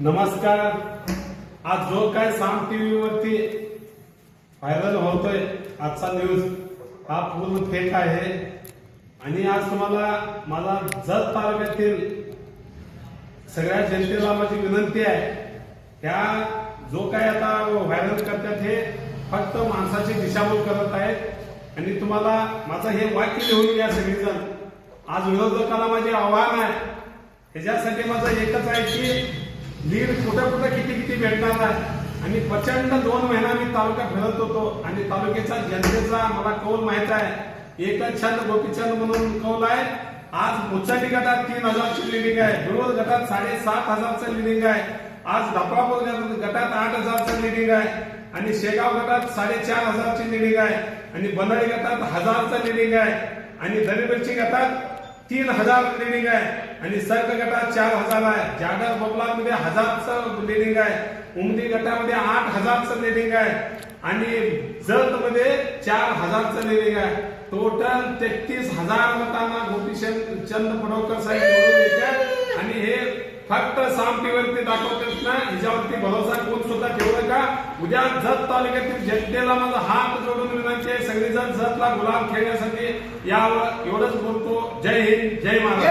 नमस्कार. आज जो काय साम टीव्हीवरती व्हायरल होतोय आजचा न्यूज हा पूर्ण फेक आहे. आणि आज तुम्हाला मला जत तालुक्यातील सगळ्या जनतेला माझी विनंती आहे त्या जो काय आता व्हायरल करतात हे फक्त माणसाची दिशाभूल करत आहेत. आणि तुम्हाला माझं हे वाक्य लिहून घ्या सगळेजण. आज विरोधकाला माझे आव्हान आहे. ह्याच्यासाठी माझं एकच आहे की लीड कुठं कुठं किती किती भेटणार आहे? आणि प्रचंड दोन महिना मी तालुका फिरत होतो आणि तालुक्याचा जनतेचा मला कौल माहीत आहे. एकच छंद गोपीचंद म्हणून कौल आहे. आज मुचाटी गटात तीन हजारची लिडिंग आहे. विरोध गटात साडेसात हजारचं लिडिंग आहे. आज धपापूर गटात आठ हजारचं लिडिंग आहे. आणि शेगाव गटात साडेचार हजारची लिडिंग आहे. आणि बनळी गटात हजारचं लिडिंग आहे. आणि दरिबरची गटात तीन हजार लिडिंग आहे. आणि सर्क गटात चार हजार आहे. जागर बबलामध्ये हजारचं लिडिंग आहे. उमदी गटामध्ये आठ हजारचं लेनिंग आहे. आणि जत मध्ये चार हजारचं लेनिंग आहे. टोटल तेहतीस हजार मतांना गोपीचंद चंद पडवकर साहेब निवडून येतात आणि हे फक्त सामटीवरती दाखवतात ना हिच्यावरती भरोसा कोण सुद्धा ठेवलं का उद्या जत तालुक्यातील जनतेला माझा हात जोडून विनंती आहे. सगळेजण जतला गुलाम खेळण्यासाठी यावर एवढंच बोलतो. जय हिंद जय महाराज